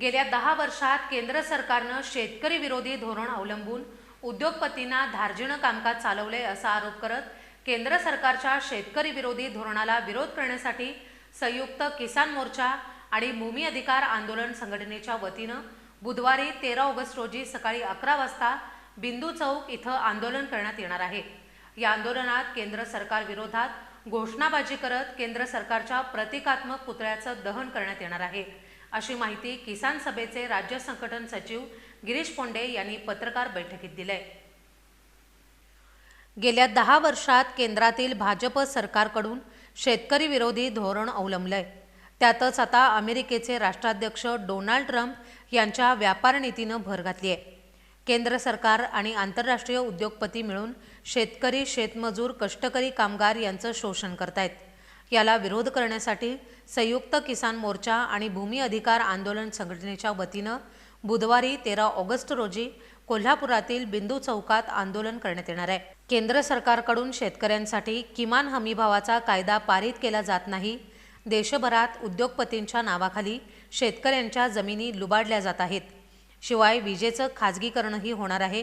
गेल्या दहा वर्षात केंद्र सरकारनं शेतकरी विरोधी धोरण अवलंबून उद्योगपतींना धार्जिणं कामकाज चालवले असा आरोप करत केंद्र सरकारच्या शेतकरी विरोधी धोरणाला विरोध करण्यासाठी संयुक्त किसान मोर्चा आणि भूमी अधिकार आंदोलन संघटनेच्या वतीनं बुधवारी तेरा ऑगस्ट रोजी सकाळी अकरा वाजता बिंदू चौक इथं आंदोलन करण्यात येणार आहे. या आंदोलनात केंद्र सरकार विरोधात घोषणाबाजी करत केंद्र सरकारच्या प्रतिकात्मक पुतळ्याचं दहन करण्यात येणार आहे. अशी माहिती किसान सभेचे राज्य संघटन सचिव गिरीश पोंडे यांनी पत्रकार बैठकीत दिली गेल्या दहा वर्षात केंद्रातील भाजप सरकारकडून शेतकरी विरोधी धोरण अवलंबलंय. त्यातच आता अमेरिकेचे राष्ट्राध्यक्ष डोनाल्ड ट्रम्प यांच्या व्यापार नीतीनं भर घातली आहे केंद्र सरकार आणि आंतरराष्ट्रीय उद्योगपती मिळून शेतकरी शेतमजूर कष्टकरी कामगार यांचं शोषण करतायत. याला विरोध करण्यासाठी संयुक्त किसान मोर्चा आणि भूमी अधिकार आंदोलन संघटनेच्या वतीनं बुधवारी तेरा ऑगस्ट रोजी कोल्हापुरातील बिंदू चौकात आंदोलन करण्यात येणार आहे. केंद्र सरकारकडून शेतकऱ्यांसाठी किमान हमीभावाचा कायदा पारित केला जात नाही. देशभरात उद्योगपतींच्या नावाखाली शेतकऱ्यांच्या जमिनी लुबाडल्या जात आहेत. शिवाय विजेचं खाजगीकरणही होणार आहे.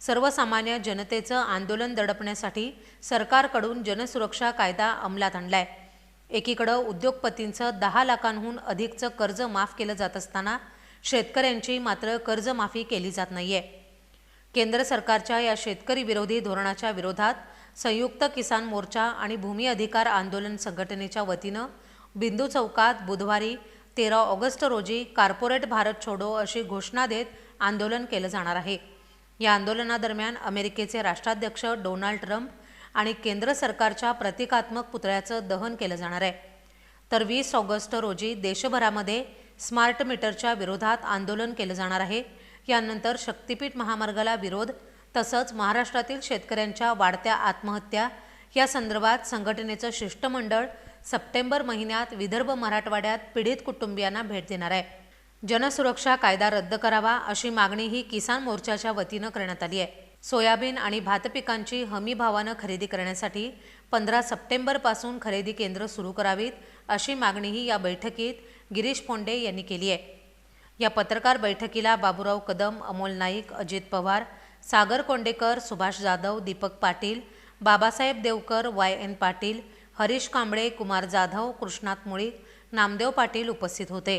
सर्वसामान्य जनतेचं आंदोलन दडपण्यासाठी सरकारकडून जनसुरक्षा कायदा अंमलात आणलाय. एकीकडं उद्योगपतींचं दहा लाखांहून अधिकचं कर्ज माफ केलं जात असताना शेतकऱ्यांची मात्र कर्जमाफी केली जात नाहीये. केंद्र सरकारच्या या शेतकरी विरोधी धोरणाच्या विरोधात संयुक्त किसान मोर्चा आणि भूमी अधिकार आंदोलन संघटनेच्या वतीनं बिंदू चौकात बुधवारी तेरा ऑगस्ट रोजी कार्पोरेट भारत छोडो अशी घोषणा देत आंदोलन केलं जाणार आहे. या आंदोलनादरम्यान अमेरिकेचे राष्ट्राध्यक्ष डोनाल्ड ट्रम्प आणि केंद्र सरकारच्या प्रतिकात्मक पुतळ्याचं दहन केलं जाणार आहे. तर वीस ऑगस्ट रोजी देशभरामध्ये स्मार्ट मीटरच्या विरोधात आंदोलन केलं जाणार आहे. यानंतर शक्तीपीठ महामार्गाला विरोध तसंच महाराष्ट्रातील शेतकऱ्यांच्या वाढत्या आत्महत्या या संदर्भात संघटनेचं शिष्टमंडळ सप्टेंबर महिन्यात विदर्भ मराठवाड्यात पीडित कुटुंबियांना भेट देणार आहे. जनसुरक्षा कायदा रद्द करावा अशी मागणी ही किसान मोर्चाच्या वतीनं करण्यात आली आहे. सोयाबीन आणि भात पिकांची हमी भावानं खरेदी करण्यासाठी पंधरा सप्टेंबरपासून खरेदी केंद्र सुरू करावीत अशी मागणीही या बैठकीत गिरीश पोंडे यांनी केली आहे. या पत्रकार बैठकीला बाबूराव कदम अमोल नाईक अजित पवार सागर कोंडेकर सुभाष जाधव दीपक पाटील बाबासाहेब देवकर वाय एन पाटील हरीश कांबळे कुमार जाधव कृष्णात मुळीक नामदेव पाटील उपस्थित होते.